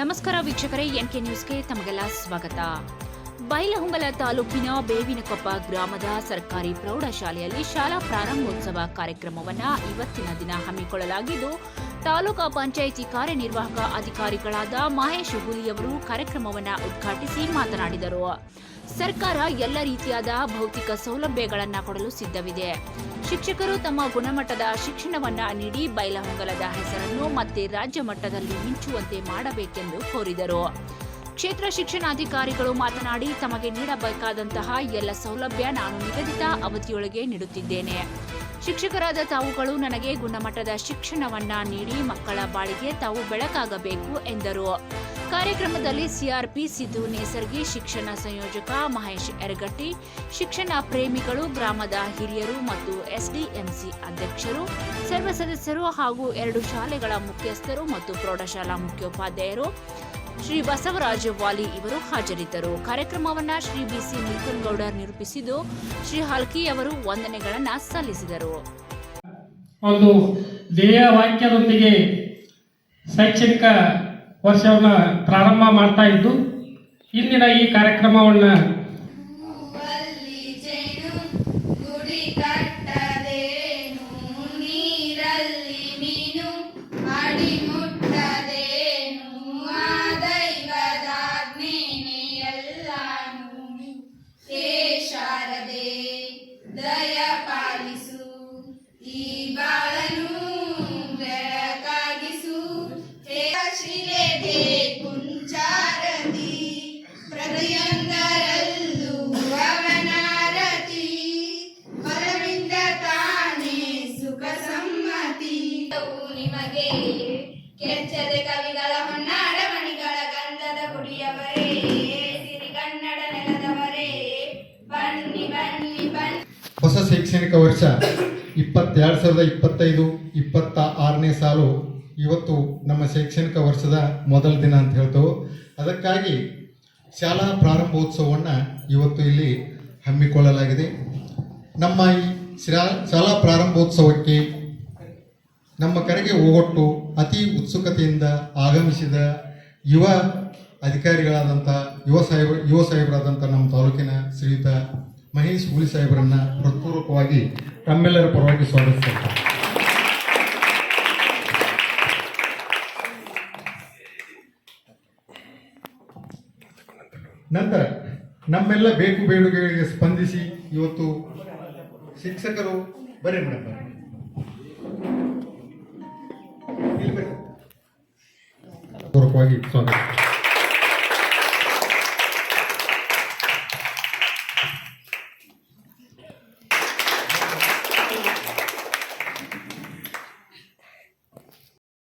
ನಮಸ್ಕಾರ ವೀಕ್ಷಕರೇ, ಎನ್ಕೆ ನ್ಯೂಸ್ಗೆ ತಮಗೆಲ್ಲ ಸ್ವಾಗತ. ಬೈಲಹೊಂಗಲ ತಾಲೂಕಿನ ಬೇವಿನಕೊಪ್ಪ ಗ್ರಾಮದ ಸರ್ಕಾರಿ ಪ್ರೌಢಶಾಲೆಯಲ್ಲಿ ಶಾಲಾ ಪ್ರಾರಂಭೋತ್ಸವ ಕಾರ್ಯಕ್ರಮವನ್ನು ಇವತ್ತಿನ ದಿನ ಹಮ್ಮಿಕೊಳ್ಳಲಾಗಿದ್ದು, ತಾಲೂಕಾ ಪಂಚಾಯಿತಿ ಕಾರ್ಯನಿರ್ವಾಹಕ ಅಧಿಕಾರಿಗಳಾದ ಮಹೇಶ್ ಹುಲಿಯವರು ಕಾರ್ಯಕ್ರಮವನ್ನು ಉದ್ಘಾಟಿಸಿ ಮಾತನಾಡಿದರು. ಸರ್ಕಾರ ಎಲ್ಲ ರೀತಿಯಾದ ಭೌತಿಕ ಸೌಲಭ್ಯಗಳನ್ನು ಕೊಡಲು ಸಿದ್ಧವಿದೆ. ಶಿಕ್ಷಕರು ತಮ್ಮ ಗುಣಮಟ್ಟದ ಶಿಕ್ಷಣವನ್ನ ನೀಡಿ ಬೈಲಹೊಂಗಲದ ಹೆಸರನ್ನು ಮತ್ತೆ ರಾಜ್ಯ ಮಟ್ಟದಲ್ಲಿ ಮಿಂಚುವಂತೆ ಮಾಡಬೇಕೆಂದು ಕೋರಿದರು. ಕ್ಷೇತ್ರ ಶಿಕ್ಷಣಾಧಿಕಾರಿಗಳು ಮಾತನಾಡಿ, ತಮಗೆ ನೀಡಬೇಕಾದಂತಹ ಎಲ್ಲ ಸೌಲಭ್ಯ ನಾನು ನಿಗದಿತ ಅವಧಿಯೊಳಗೆ ನೀಡುತ್ತಿದ್ದೇನೆ. ಶಿಕ್ಷಕರಾದ ತಾವುಗಳು ನನಗೆ ಗುಣಮಟ್ಟದ ಶಿಕ್ಷಣವನ್ನ ನೀಡಿ ಮಕ್ಕಳ ಬಾಳಿಗೆ ತಾವು ಬೆಳಕಾಗಬೇಕು ಎಂದರು. ಕಾರ್ಯಕ್ರಮದಲ್ಲಿ ಸಿಆರ್ಪಿ, ಸಿದ್ದು ನೇಸರ್ಗಿ, ಶಿಕ್ಷಣ ಸಂಯೋಜಕ ಮಹೇಶ್ ಎರಗಟ್ಟಿ, ಶಿಕ್ಷಣ ಪ್ರೇಮಿಗಳು, ಗ್ರಾಮದ ಹಿರಿಯರು ಮತ್ತು ಎಸ್ಡಿಎಂಸಿ ಅಧ್ಯಕ್ಷರು, ಸರ್ವ ಸದಸ್ಯರು ಹಾಗೂ ಎರಡು ಶಾಲೆಗಳ ಮುಖ್ಯಸ್ಥರು ಮತ್ತು ಪ್ರೌಢಶಾಲಾ ಮುಖ್ಯೋಪಾಧ್ಯಾಯರು, ಶ್ರೀ ಬಸವರಾಜ ವಾಲಿ ಇವರು ಹಾಜರಿದ್ದರು. ಕಾರ್ಯಕ್ರಮವನ್ನ ಶ್ರೀ ಬಿಸಿ ನಿಖನ್ಗೌಡರ್ ನಿರೂಪಿಸಿದ್ದು, ಶ್ರೀ ಹಲ್ಕಿ ಅವರು ವಂದನೆಗಳನ್ನು ಸಲ್ಲಿಸಿದರು. ಒಂದು ಧ್ಯೇಯ ವಾಕ್ಯದೊಂದಿಗೆ ಶೈಕ್ಷಣಿಕ ವರ್ಷವನ್ನು ಪ್ರಾರಂಭ ಮಾಡ್ತಾ ಇದ್ದು ಇಂದಿನ ಈ ಕಾರ್ಯಕ್ರಮವನ್ನು ಕವಿಗಳ ಮಣಿಗಳ ಗಂಧದ ಗುಡಿಯವರೇ. ಸಿರಿಗನ್ನಡ ನೆಲದವರೇ. ಬನ್ನಿ ಬನ್ನಿ ಬನ್ನಿ. ಹೊಸ ಶೈಕ್ಷಣಿಕ ವರ್ಷ. ಇಪ್ಪತ್ತೆರಡು ಸಾವಿರದ ಇಪ್ಪತ್ತೈದು, ಇಪ್ಪತ್ತ ಆರನೇ ಸಾಲು ಇವತ್ತು ನಮ್ಮ ಶೈಕ್ಷಣಿಕ ವರ್ಷದ ಮೊದಲ ದಿನ ಅಂತ ಹೇಳ್ತೇವೆ ಅದಕ್ಕಾಗಿ ಶಾಲಾ ಪ್ರಾರಂಭೋತ್ಸವವನ್ನು ಇವತ್ತು ಇಲ್ಲಿ ಹಮ್ಮಿಕೊಳ್ಳಲಾಗಿದೆ. ನಮ್ಮ ಈ ಶಾಲಾ ಪ್ರಾರಂಭೋತ್ಸವಕ್ಕೆ ನಮ್ಮ ಕರೆಗೆ ಓಗೊಟ್ಟು ಅತಿ ಉತ್ಸುಕತೆಯಿಂದ ಆಗಮಿಸಿದ ಯುವ ಅಧಿಕಾರಿಗಳಾದಂಥ, ಯುವ ಸಾಹೇಬ, ಯುವ ಸಾಹೇಬರಾದಂಥ ನಮ್ಮ ತಾಲೂಕಿನ ಶ್ರೀಯುತ ಮಹೇಶ್ ಹುಲಿ ಸಾಹೇಬರನ್ನ ಹೃತ್ಪೂರ್ವಕವಾಗಿ ತಮ್ಮೆಲ್ಲರ ಪರವಾಗಿ ಸ್ವಾಗತಿಸ್ತಾರೆ ನಂತರ ನಮ್ಮೆಲ್ಲ ಬೇಕು ಬೇಡುಗೆಗಳಿಗೆ ಸ್ಪಂದಿಸಿ ಇವತ್ತು ಶಿಕ್ಷಕರು ಬರೀ ಮೇಡಮ್ 赶紧做掉